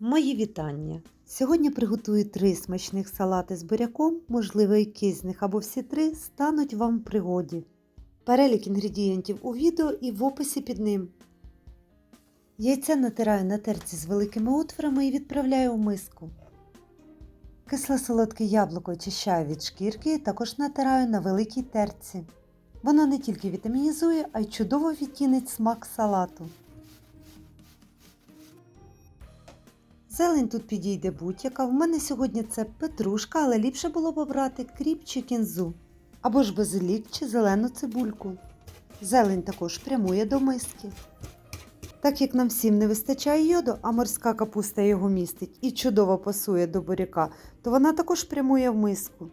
Мої вітання! Сьогодні приготую три смачних салати з буряком, можливо, якийсь з них або всі три стануть вам в пригоді. Перелік інгредієнтів у відео і в описі під ним. Яйце натираю на терці з великими отворами і відправляю в миску. Кисло-солодке яблуко очищаю від шкірки і також натираю на великій терці. Воно не тільки вітамінізує, а й чудово відтінить смак салату. Зелень тут підійде будь-яка. В мене сьогодні це петрушка, але ліпше було б обрати кріп чи кінзу. Або ж базилік чи зелену цибульку. Зелень також прямує до миски. Так як нам всім не вистачає йоду, а морська капуста його містить і чудово пасує до буряка, то вона також прямує в миску.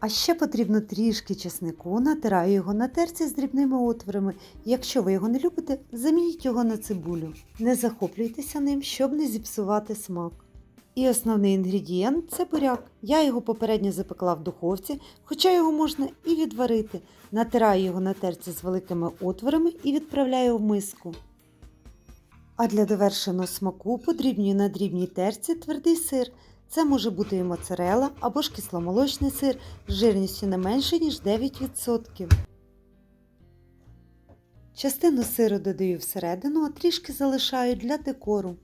А ще потрібно трішки чеснику, натираю його на терці з дрібними отворами. Якщо ви його не любите, замініть його на цибулю. Не захоплюйтеся ним, щоб не зіпсувати смак. І основний інгредієнт це буряк. Я його попередньо запекла в духовці, хоча його можна і відварити. Натираю його на терці з великими отворами і відправляю в миску. А для довершеного смаку подрібнюю на дрібній терці твердий сир. Це може бути і моцарела або ж кисломолочний сир з жирністю не менше, ніж 9%. Частину сиру додаю всередину, а трішки залишаю для декору.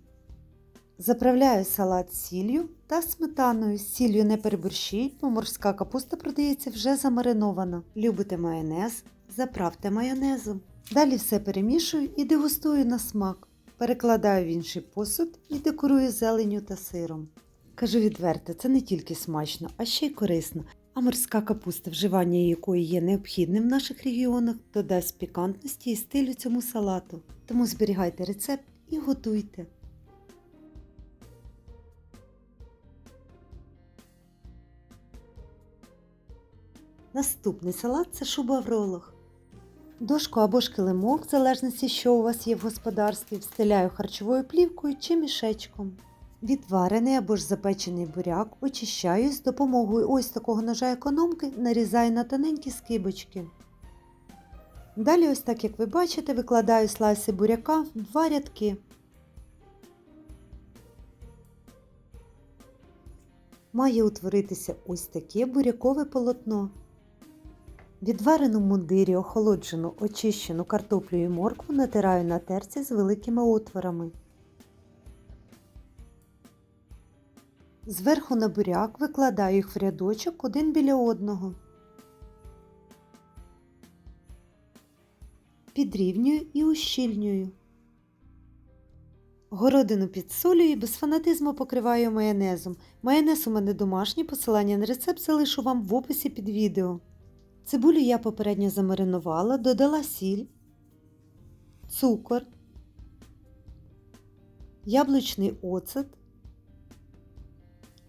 Заправляю салат сіллю та сметаною. З сіллю не переборщіть, бо морська капуста продається вже замаринована. Любите майонез? Заправте майонезом. Далі все перемішую і дегустую на смак. Перекладаю в інший посуд і декорую зеленню та сиром. Кажу відверто, це не тільки смачно, а ще й корисно. А морська капуста, вживання якої є необхідним в наших регіонах, додасть пікантності і стилю цьому салату. Тому зберігайте рецепт і готуйте. Наступний салат це шуба в ролах. Дошку або ж в залежності, що у вас є в господарстві, встиляю харчовою плівкою чи мішечком. Відварений або ж запечений буряк очищаю з допомогою ось такого ножа економки, нарізаю на тоненькі скибочки. Далі, ось так як ви бачите, викладаю слайси буряка в два рядки. Має утворитися ось таке бурякове полотно. Відварену мундирі, охолоджену, очищену картоплю і моркву натираю на терці з великими отворами. Зверху на буряк викладаю їх в рядочок один біля одного. Підрівнюю і ущільнюю. Городину підсолюю і без фанатизму покриваю майонезом. Майонез у мене домашній, посилання на рецепт залишу вам в описі під відео. Цибулю я попередньо замаринувала, додала сіль, цукор, яблучний оцет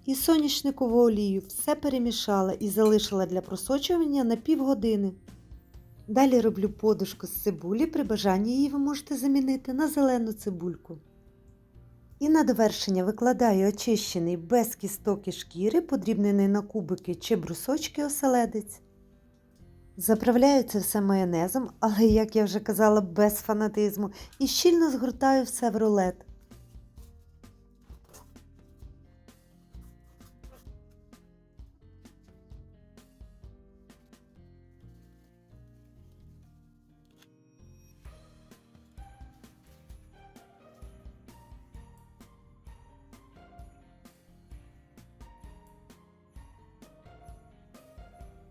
і соняшникову олію. Все перемішала і залишила для просочування на півгодини. Далі роблю подушку з цибулі, при бажанні її ви можете замінити на зелену цибульку. І на довершення викладаю очищений без кісток і шкіри, подрібнений на кубики чи брусочки оселедець. Заправляю це все майонезом, але, як я вже казала, без фанатизму, і щільно згортаю все в рулет.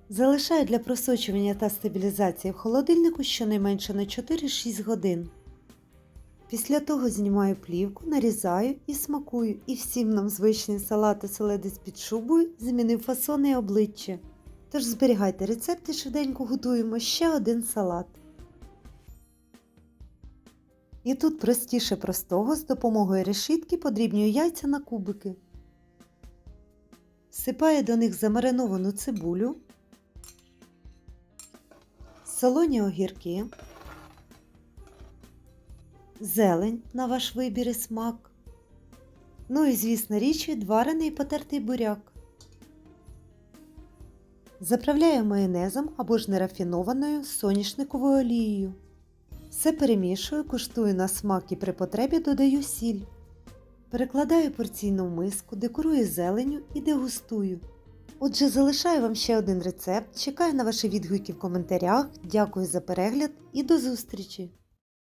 Залишаю для просочування та стабілізації в холодильнику щонайменше на 4-6 годин. Після того знімаю плівку, нарізаю і смакую, і всім нам звичний салат оселедець під шубою змінив фасони і обличчя. Тож зберігайте рецепт і швиденько готуємо ще один салат. І тут простіше простого з допомогою решітки подрібнюю яйця на кубики. Всипаю до них замариновану цибулю, солоні огірки, зелень на ваш вибір і смак. Ну і, звісно, річ відварений і потертий буряк. Заправляю майонезом або ж нерафінованою соняшниковою олією. Все перемішую, куштую на смак і при потребі додаю сіль. Перекладаю порційну миску, декорую зеленю і дегустую. Отже, залишаю вам ще один рецепт. Чекаю на ваші відгуки в коментарях. Дякую за перегляд і до зустрічі!